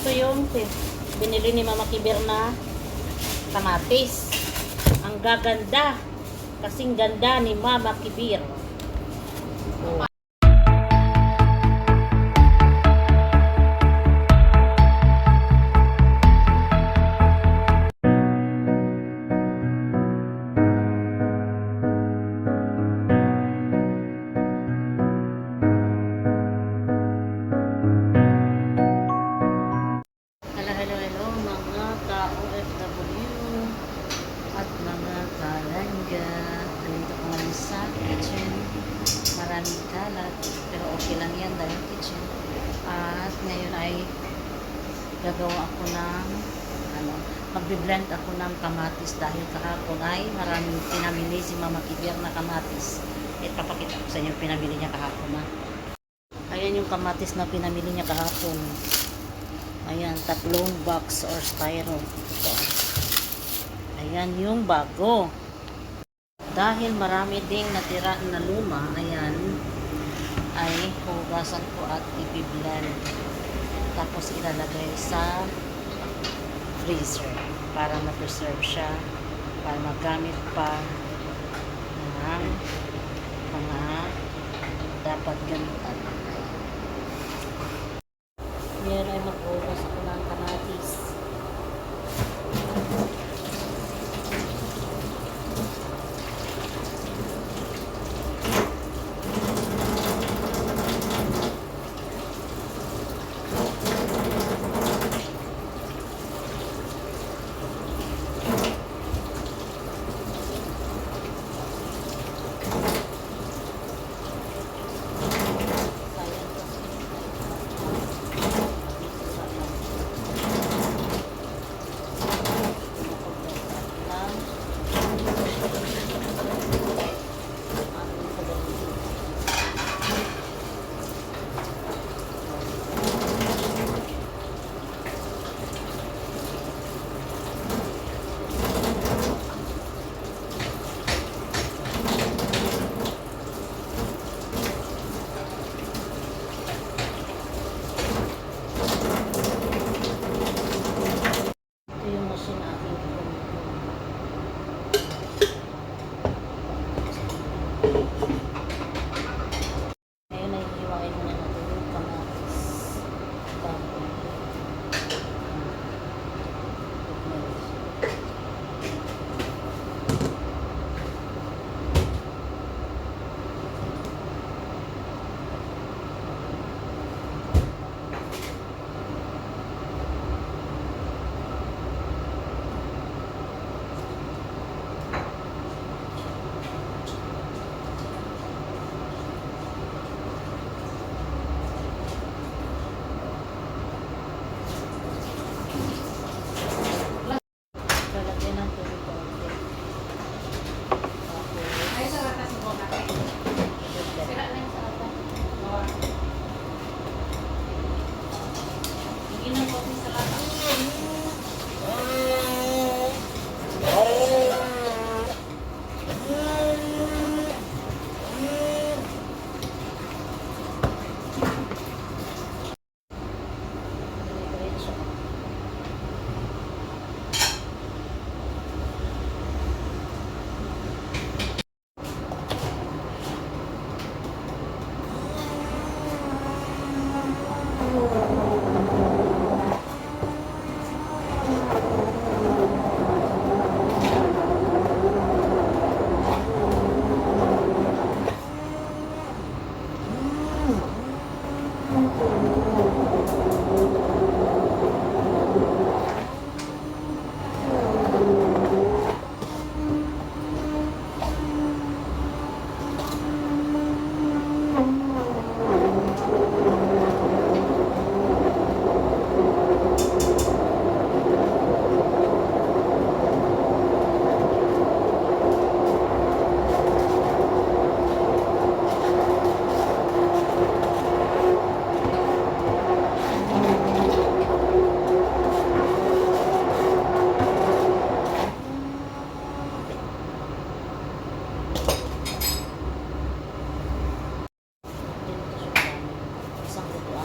Ito yung binili ni Mama Kibir na kamatis. Ang gaganda. Kasing ganda ni Mama Kibir. Magbe-blend ako ng kamatis dahil kahapon ay maraming pinamili si Mama Kibir na kamatis. At papakita ko sa inyo pinamili niya kahapon na. Ayan yung kamatis na pinamili niya kahapon. Ayan, tatlong box or styro. Ito. Ayan yung bago. Dahil marami ding natira na luma, ayan, ay hugasan ko at ipiblend. Tapos ilalagay sa freezer para ma-preserve siya, para magamit pa ng mga dapat gamitan. Ngayon ay maghugas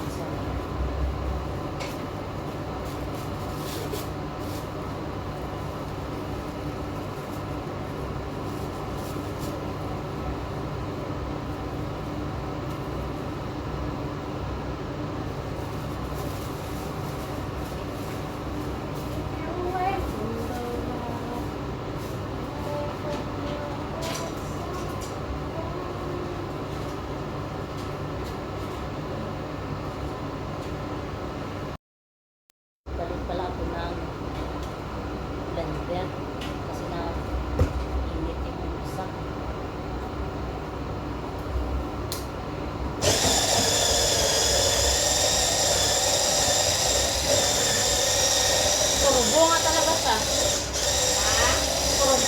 something.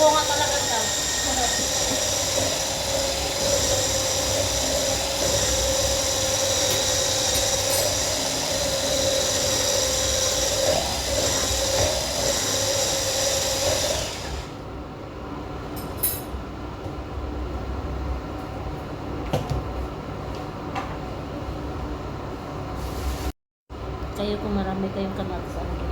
Bunga talaga ka. Kayo kung marami kayong kamatis,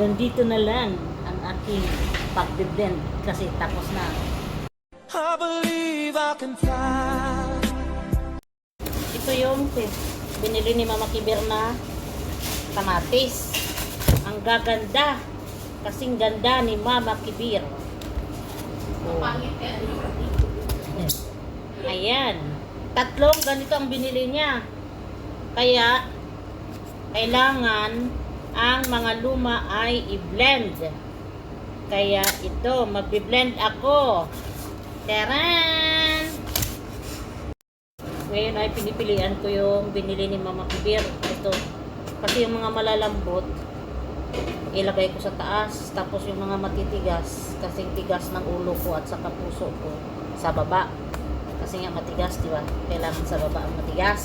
Hanggang dito na lang ang aking pag-blend kasi tapos na. I believe I can fly. Ito yung binili ni Mama Kibir na kamatis. Ang gaganda. Kasing ganda ni Mama Kibir. Oh. Ayan. Tatlong ganito ang binili niya. Kaya, kailangan ang mga luma ay i-blend. Kaya ito, magbi-blend ako. Taran! Ngayon ay pinipilian ko yung binili ni Mama Kibir. Ito. Kasi yung mga malalambot, ilagay ko sa taas. Tapos yung mga matitigas, kasing tigas ng ulo ko at sa puso ko, sa baba. Kasi nga matigas, di ba? Kailangan sa baba ang matigas.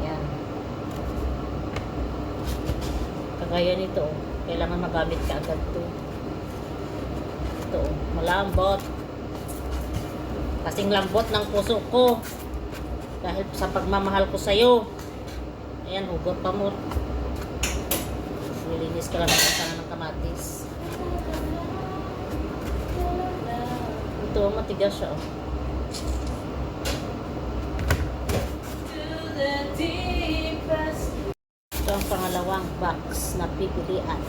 Ayan. Kagaya nito, kailangan magamit ka agad to. Ito, malambot. Kasing lambot ng puso ko. Dahil sa pagmamahal ko sa'yo. Ayan, hugot pa mo. Nilinis ko lang naman sana ng kamatis. Ito, matigas siya. Oh. Ito ang pangalawang box na pipilian.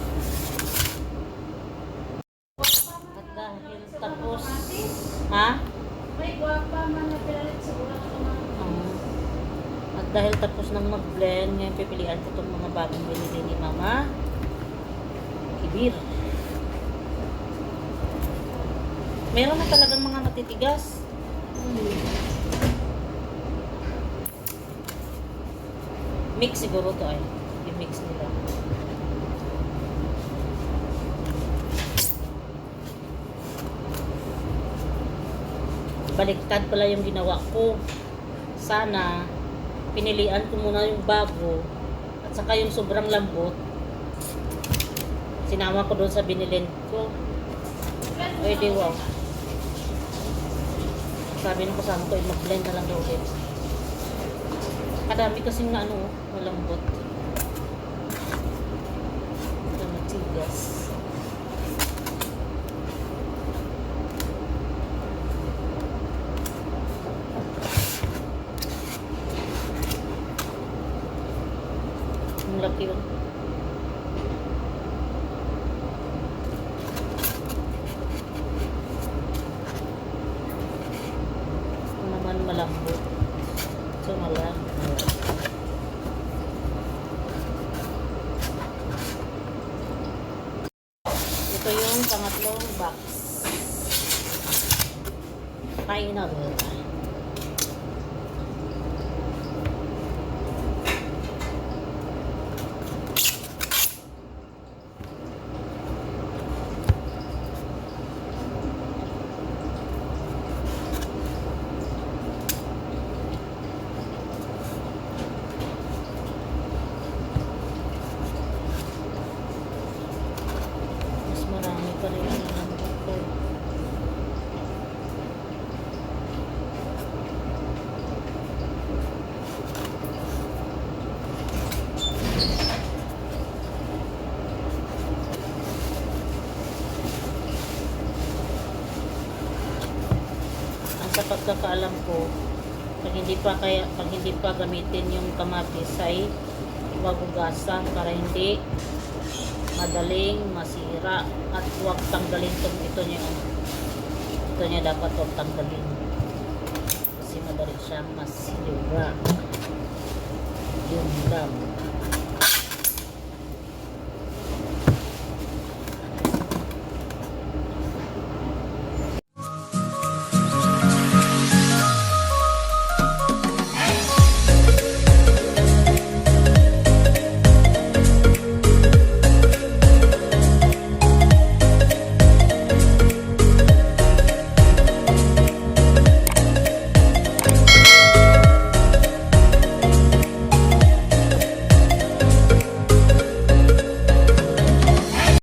At dahil tapos... Ha? May guwapa man na pinalit sa ulang at dahil tapos nang mag-blend, ngayon pipilian ko itong mga bagong binili ni Mama. Kibir. Meron na talagang mga matitigas. Mix siguro to ay. I-mix nila. Baliktad pala yung ginawa ko. Sana, pinilian ko muna yung bago at saka yung sobrang lambot. Sinama ko doon sa binilin ko. Ay, di wow. Sabi ko, eh, mag-blend na lang ulit. Kadami kasing na ano, malambot. Ito matigas. Ang laki yun. Ito naman malambot. Ito malambot. Ito yung pangatlong box. Final. Mas marami pa rin ang nalambot ko. Ang sa pagkakaalam ko, pag hindi pa kaya pag hindi pa gamitin yung kamatis ay huwag para hindi madaling masira at huwag tanggalin tong ito niya. Ito niya dapat huwag tanggalin. Kasi madali siyang masira. Yun lang